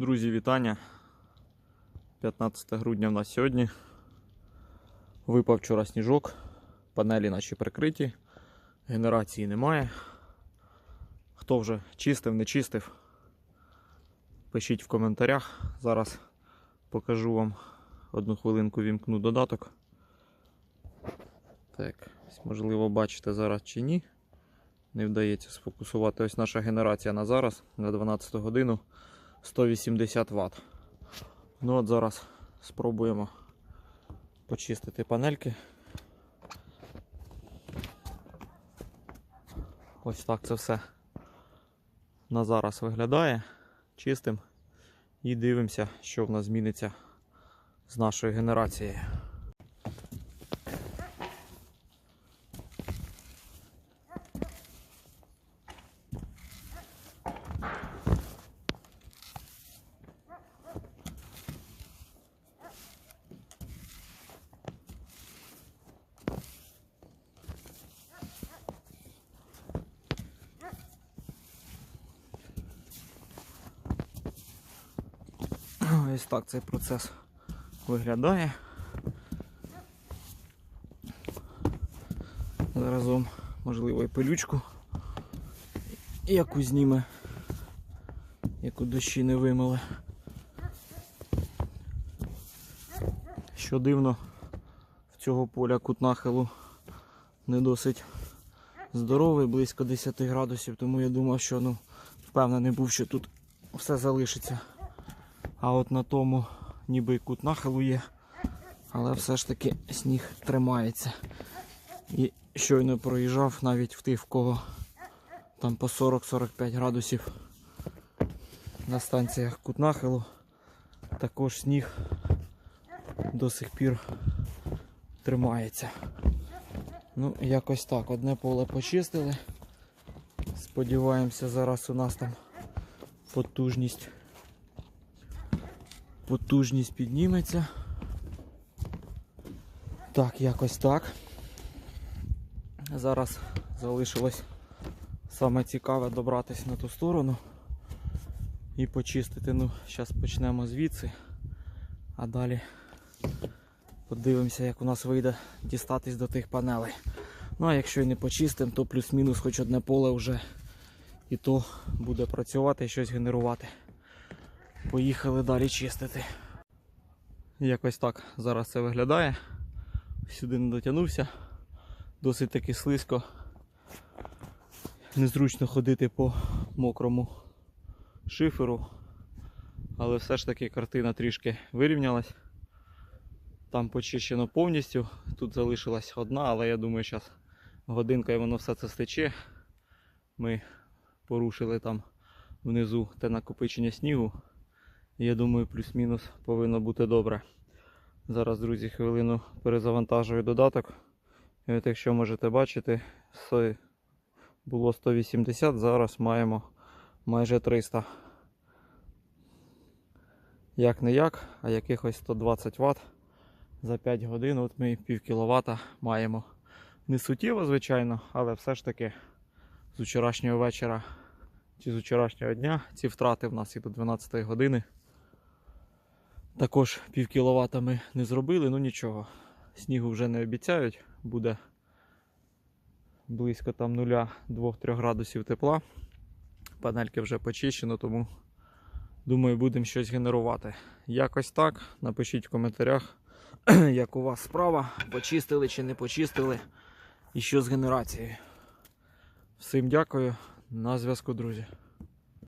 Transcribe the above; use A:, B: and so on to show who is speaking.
A: Друзі, вітання. 15 грудня в нас сьогодні. Випав вчора сніжок, панелі наші прикриті, генерації немає. Хто вже чистив, не чистив, пишіть в коментарях. Зараз покажу вам одну хвилинку вімкну додаток. Так, можливо, бачите зараз чи ні. Не вдається сфокусувати. Ось наша генерація на зараз, на 12 годину 180 Вт. Ну от зараз спробуємо почистити панельки. Ось так це все на зараз виглядає. Чистим і дивимося, що в нас зміниться з нашою генерацією. Ось так цей процес виглядає. Заразом, можливо, і пилючку, яку зніме, яку дощі не вимили. Що дивно, в цього поля кут нахилу не досить здоровий, близько 10 градусів, тому я думав, що ну, впевнений був, що тут все залишиться. А от на тому ніби кут нахилу є, але все ж таки сніг тримається. І щойно проїжджав навіть в тих, в кого там по 40-45 градусів на станціях кут нахилу. Також сніг до сих пір тримається. Ну, якось так. Одне поле почистили. Сподіваємося, зараз у нас там потужність потужність підніметься. Так, якось так. Зараз залишилось саме цікаве добратися на ту сторону і почистити. Ну, зараз почнемо звідси, а далі подивимося, як у нас вийде дістатись до тих панелей. Ну а якщо і не почистимо, то плюс-мінус хоч одне поле вже і то буде працювати і щось генерувати. Поїхали далі чистити. Якось так зараз це виглядає. Сюди не дотягнувся. Досить таки слизько. Незручно ходити по мокрому шиферу. Але все ж таки картина трішки вирівнялась. Там почищено повністю. Тут залишилась одна, але я думаю, зараз годинка і воно все це стече. Ми порушили там внизу те накопичення снігу. Я думаю, плюс-мінус повинно бути добре. Зараз, друзі, хвилину перезавантажую додаток. І от якщо можете бачити, було 180, зараз маємо майже 300. Як не як, а якихось 120 Вт за 5 годин. От ми пів кіловата маємо. Не суттєво, звичайно, але все ж таки з вчорашнього вечора чи з вчорашнього дня ці втрати в нас і до 12 години. Також пів кіловата ми не зробили, ну нічого. Снігу вже не обіцяють, буде близько там 0-2-3 градусів тепла. Панельки вже почищено, тому думаю, будемо щось генерувати. Якось так. Напишіть в коментарях, як у вас справа, почистили чи не почистили, і що з генерацією. Всім дякую, на зв'язку, друзі.